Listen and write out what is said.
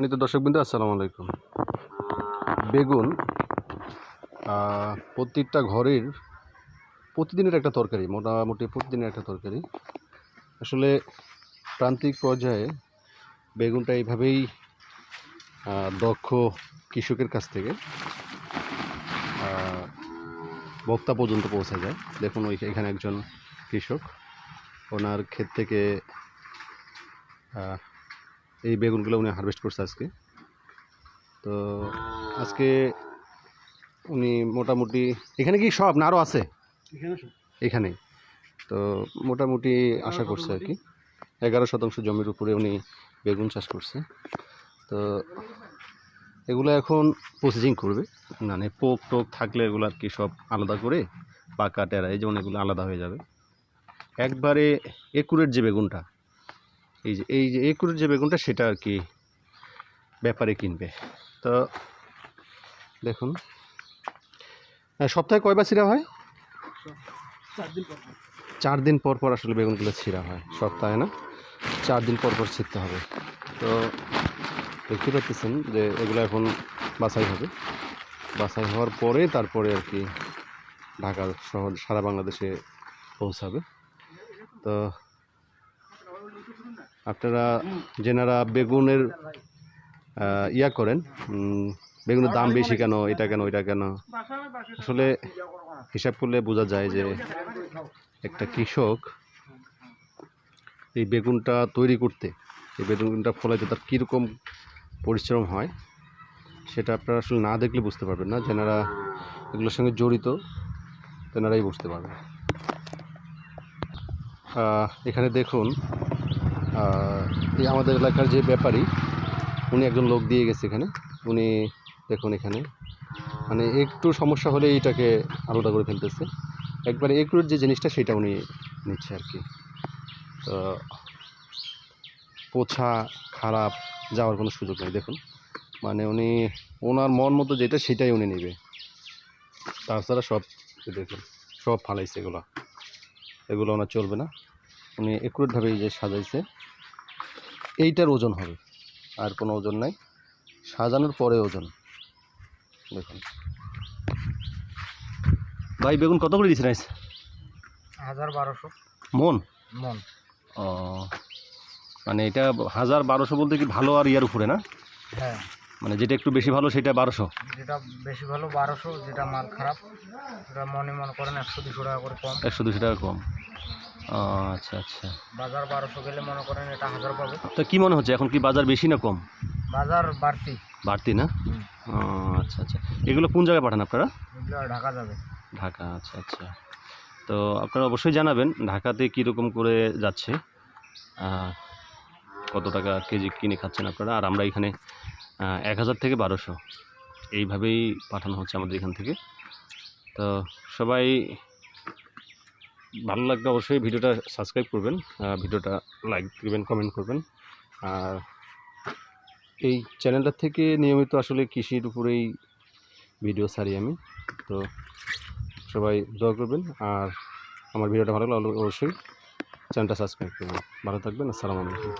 সম্মানিত দর্শকবৃন্দ, আসসালামু আলাইকুম। বেগুন প্রত্যেকটা ঘরের প্রতিদিনের একটা তরকারি, মোটামুটি প্রতিদিনের একটা তরকারি। আসলে প্রান্তিক পর্যায়ে বেগুনটা এইভাবেই দক্ষ কৃষকের কাছ থেকে বক্তা পর্যন্ত পৌঁছা যায়। দেখুন ওই এখানে একজন কৃষক, ওনার ক্ষেত থেকে এই বেগুনগুলো উনি হারভেস্ট করছে আজকে। তো আজকে উনি মোটামুটি এখানে কি সব না আরও আছে? এখানে তো মোটামুটি আশা করছে আর কি। এগারো শতাংশ জমির উপরে উনি বেগুন চাষ করছে। তো এগুলো এখন প্রসেসিং করবে। মানে পোক টোক থাকলে এগুলো আর কি সব আলাদা করে পাকা টেরা এই যেমন এগুলো আলাদা হয়ে যাবে। একবারে একুরের যে বেগুনটা এই যে এই যে একুরের যে বেগুনটা সেটা আর কি ব্যাপারে কিনবে। তো দেখুন। সপ্তাহে কয়বার ছিঁড়া হয়? চার দিন পর পর আসলে বেগুনগুলো ছিঁড়া হয়। সপ্তাহে না? চার দিন পর পর ছিঁড়তে হবে। তো দেখতে পাচ্ছেন যে এগুলো এখন বাছাই হবে। বাছাই হওয়ার পরে তারপরে আর কি ঢাকা শহর সারা বাংলাদেশে পৌঁছাবে। তো আপনারা যেনারা বেগুনের ইয়া করেন বেগুনের দাম বেশি কেন, এটা কেন এটা কেন? আসলে হিসাব করলে বোঝা যায় যে একটা কৃষক এই বেগুনটা তৈরি করতে, এই বেগুনটা ফলাইতে তার কীরকম পরিশ্রম হয়, সেটা আপনারা আসলে না দেখলে বুঝতে পারবেন না। যেনারা এগুলোর সঙ্গে জড়িত, তেনারাই বুঝতে পারবেন। এখানে দেখুন এই আমাদের এলাকার যে ব্যাপারী, উনি একজন লোক দিয়ে গেছে এখানে। উনি দেখুন এখানে মানে একটু সমস্যা হলে এইটাকে আলাদা করে ফেলতেছে। একবারে একুরের যে জিনিসটা সেটা উনি নিচ্ছে আর কি। তো পোছা, খারাপ, যাওয়ার কোনো সুযোগ নেই, দেখুন। মানে উনি, ওনার মন মতো যেটা সেটাই উনি নেবে। তাছাড়া সব, দেখুন, সব ফালাইছে এগুলো। এগুলো ওনার চলবে না। উনি একুরেটভাবে এই যে সাজাইছে এইটার ওজন হবে আর কোনো ওজন নাই। সাজানোর পরে ওজন। দেখুন। ভাই বেগুন কত করে দিয়েছেন আইস হাজার বারোশো। মন? মন। ও মানে এটা হাজার বারোশো বলতে কি ভালো আর ইয়ার উপরে না? হ্যাঁ। মানে যেটা একটু বেশি ভালো সেটা বারোশো। যেটা বেশি ভালো বারোশো যেটা মাল খারাপ সেটা মনে মনে করেন একশো দুশো টাকা করে কম। একশো দুশো টাকা কম। আচ্ছা আচ্ছা। বাজার বারোশো গেলে মনে করেন এটা হাজার পাবে। তো কি মনে হচ্ছে এখন কি বাজার বেশি না কম? বাজার বাড়তি। বাড়তি না? আচ্ছা আচ্ছা। এগুলো কোন জায়গায় পাঠান আপনারা? ঢাকা যাবে। ঢাকা আচ্ছা আচ্ছা। তো আপনারা অবশ্যই জানাবেন ঢাকাতে কীরকম করে যাচ্ছে। কত টাকা কেজি কিনে খাচ্ছেন আপনারা? আর আমরা এখানে এক হাজার থেকে বারোশো। এইভাবেই পাঠানো হচ্ছে আমাদের এখান থেকে। তো সবাই ভালো লাগলে অবশ্যই ভিডিওটা সাবস্ক্রাইব করবেন ভিডিওটা লাইক দেবেন কমেন্ট করবেন। আর এই চ্যানেলটার থেকে নিয়মিত আসলে কৃষির উপরেই ভিডিও ছাড়ি আমি। তো সবাই দোয়া করবেন, আর আমার ভিডিওটা ভালো লাগলে অবশ্যই চ্যানেলটা সাবস্ক্রাইব করবেন। ভালো থাকবেন, আসসালামু আলাইকুম।